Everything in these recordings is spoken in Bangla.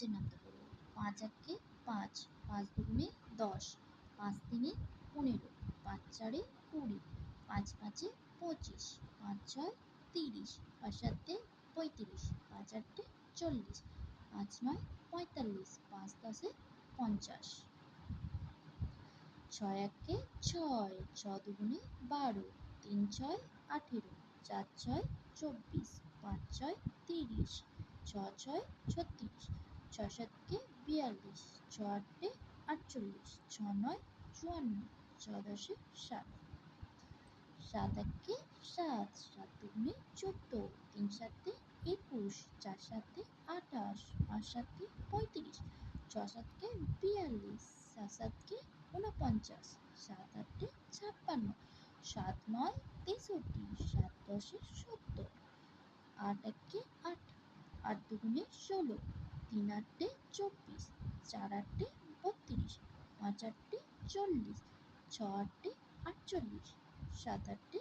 পাঁচের নামটা করব পাঁচ একে পাঁচ পাঁচ দুগুণে দশ, পাঁচ তিনে পনেরো, পাঁচ চারে কুড়ি, পাঁচ পাঁচে পঁচিশ, পাঁচ ছয় তিরিশ, পাঁচ সাতে পঁয়ত্রিশ, পাঁচ আটে চল্লিশ, পাঁচ নয় পঁয়তাল্লিশ, পাঁচ দশে পঞ্চাশ। ছয় একে ছয়, ছ দুগুণে বারো, তিন ছয় আঠেরো, চার ছয় চব্বিশ, পাঁচ ছয় তিরিশ, ছ ছয় ছত্রিশ ছ বিয়াল্লিশ ছ আটে আটচল্লিশ ছ নয়, চুয়ান্ন ছ ষাট সাত একে সাত সাত দুগুণে চোদ্দ, তিন সাতে একুশ, চার সাতে আঠাশ, পাঁচ সাতে পঁয়ত্রিশ, ছ সাতকে বিয়াল্লিশ, সাত সাতকে ঊনপঞ্চাশ, সাত আটে ছাপ্পান্ন, সাত নয় তেষট্টি, সাত দশে সত্তর, আট একে আট আট দুগুণে ষোলো। তিন আটে চব্বিশ চার আটে বত্রিশ পাঁচ আটে চল্লিশ ছ আটে আটচল্লিশ সাত আটে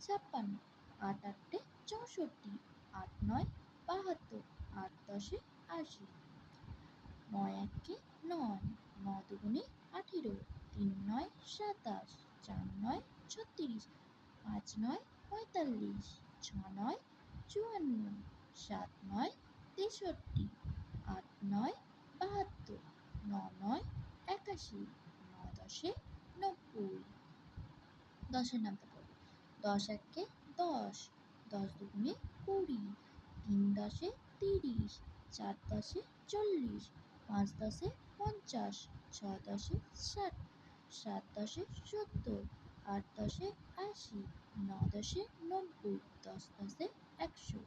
ছাপ্পান্ন আট আটে চৌষট্টি আট নয় বাহাত্তর, আট দশে আশি। নয় একে নয় ন দুগুণে আঠেরো তিন নয় সাতাশ চার নয় ছত্রিশ পাঁচ নয় পঁয়তাল্লিশ ছ নয় চুয়ান্ন সাত নয় তেষট্টি। আট, নয় বাহাত্তর ন নয়, একাশি ন দশে নব্বই। দশের নামটা পড়ব দশ একে দশ দশ দুগুণে কুড়ি। তিন দশে তিরিশ, চার দশে চল্লিশ, পাঁচ দশে পঞ্চাশ ছ দশে ষাট, সাত দশে সত্তর, আট দশে আশি, ন দশে নব্বই, দশ দশে একশো।